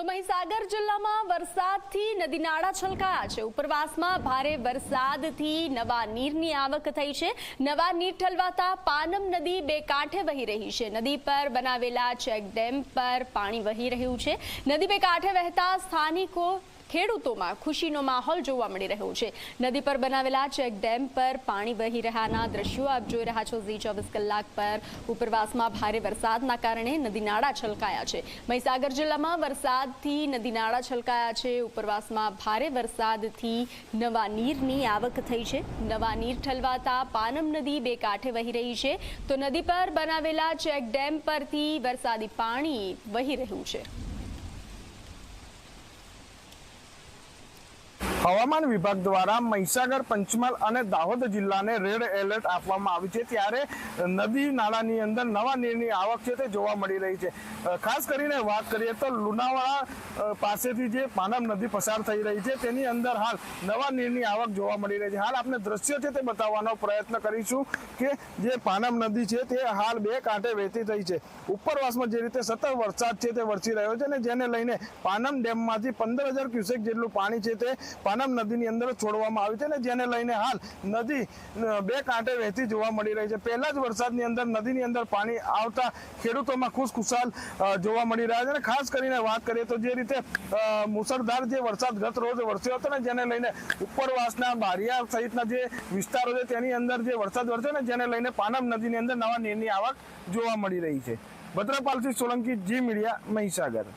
તો મહીસાગર જિલ્લામાં વરસાદથી નદી નાળા છલકાયા છે. ઉપરવાસમાં ભારે વરસાદથી નવા નીરની આવક થઈ છે. નવા નીર ઠલવાતા પાનમ નદી બે કાંઠે વહી રહી છે. નદી પર બનાવેલા ચેકડેમ પર પાણી વહી રહ્યું છે. નદી બે કાંઠે વહેતા સ્થાનિકો ખેડૂતોમાં ખુશીનો માહોલ જોવા મળી રહ્યો છે. નદી પર બનાવેલા ચેક ડેમ પર પાણી વહી રહ્યાના દ્રશ્યો આપ જોઈ રહ્યા છો. ઝી ચોવીસ કલાક પર ઉપરવાસમાં ભારે વરસાદના કારણે નદી નાળા છલકાયા છે. મહીસાગર જિલ્લામાં વરસાદથી નદી નાળા છલકાયા છે. ઉપરવાસમાં ભારે વરસાદથી નવા નીરની આવક થઈ છે. નવા નીર ઠલવાતા પાનમ નદી બે કાંઠે વહી રહી છે. તો નદી પર બનાવેલા ચેક ડેમ પરથી વરસાદી પાણી વહી રહ્યું છે. હવામાન વિભાગ દ્વારા મહીસાગર, પંચમહાલ અને દાહોદ જિલ્લાને રેડ એલર્ટ આપવામાં આવ્યું છે. ત્યારે નદી નાળાની અંદર નવા નીરની આવક છે તે જોવા મળી રહી છે. ખાસ કરીને વાત કરીએ તો લુણાવાડા પાસેથી જે પાનમ નદી પસાર થઈ રહી છે, તેની અંદર હાલ નવા નીરની આવક જોવા મળી રહી છે. હાલ આપણે દ્રશ્ય છે તે બતાવવાનો પ્રયત્ન કરીશું કે જે પાનમ નદી છે તે હાલ બે કાંઠે વહેતી થઈ છે. ઉપરવાસમાં જે રીતે સતત વરસાદ છે તે વરસી રહ્યો છે અને જેને લઈને પાનમ ડેમમાંથી પંદર હજાર ક્યુસેક જેટલું પાણી છે તે પાનમ નદીની અંદર છોડવામાં આવી છે ને જેને લઈને હાલ નદી બે કાંઠે વહેતી જોવા મળી રહી છે. પહેલા જ વરસાદની અંદર, નદીની અંદર પાણી આવતા ખેડૂતોમાં ખુશખુશાલ જોવા મળી રહ્યા છે. અને ખાસ કરીને વાત કરીએ તો જે રીતે મુસળધાર જે વરસાદ ગત રોજ વરસ્યો હતો ને જેને લઈને ઉપરવાસના, બારિયા સહિતના જે વિસ્તારો છે તેની અંદર જે વરસાદ વરસ્યો ને જેને લઈને પાનમ નદીની અંદર નવા નીરની આવક જોવા મળી રહી છે. Bhadrapalsinh Solanki, G media, Mahisagar.